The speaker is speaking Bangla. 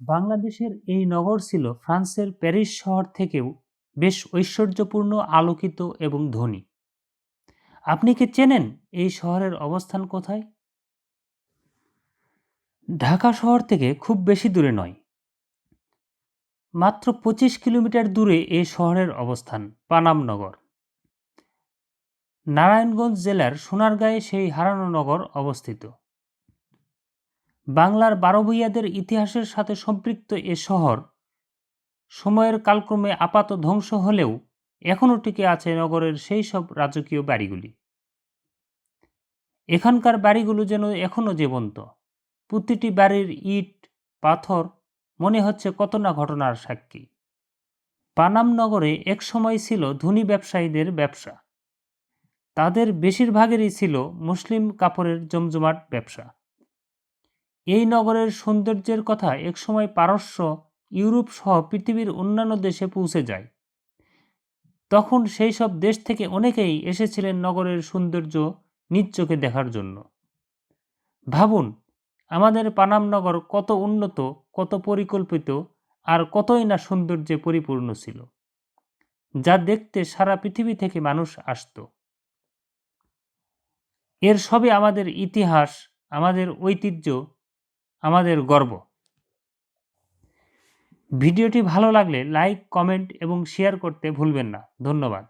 বাংলাদেশের এই নগর ছিল ফ্রান্সের প্যারিস শহর থেকেও বেশ ঐশ্বর্যপূর্ণ, আলোকিত এবং ধনী। আপনি কি চেনেন এই শহরের অবস্থান কোথায়? ঢাকা শহর থেকে খুব বেশি দূরে নয়। মাত্র পঁচিশ কিলোমিটার দূরে এই শহরের অবস্থান, পানাম নগর। নারায়ণগঞ্জ জেলার সোনারগাঁয়ে সেই হারানো নগর অবস্থিত। বাংলার বারো ভূঁইয়াদের ইতিহাসের সাথে সম্পৃক্ত এ শহর সময়ের কালক্রমে আপাত ধ্বংস হলেও এখনও টিকে আছে নগরের সেই সব রাজকীয় বাড়িগুলি। এখানকার বাড়িগুলো যেন এখনও জীবন্ত। প্রতিটি বাড়ির ইট, পাথর, মনে হচ্ছে কত না ঘটনার সাক্ষী। পানাম নগরে এক সময় ছিল ধনী ব্যবসায়ীদের ব্যবসা। তাদের বেশিরভাগেরই ছিল মুসলিম কাপড়ের জমজমাট ব্যবসা। এই নগরের সৌন্দর্যের কথা একসময় পারস্য, ইউরোপ সহ পৃথিবীর অন্যান্য দেশে পৌঁছে যায়। তখন সেই সব দেশ থেকে অনেকেই এসেছিলেন নগরের সৌন্দর্য নিজ চোখে দেখার জন্য। ভাবুন, আমাদের পানাম নগর কত উন্নত, কত পরিকল্পিত আর কতই না সৌন্দর্যে পরিপূর্ণ ছিল, যা দেখতে সারা পৃথিবী থেকে মানুষ আসত। এর সবে আমাদের ইতিহাস, আমাদের ঐতিহ্য আমাদের গর্ব। ভিডিওটি ভালো লাগলে লাইক কমেন্ট এবং শেয়ার করতে ভুলবেন না। ধন্যবাদ।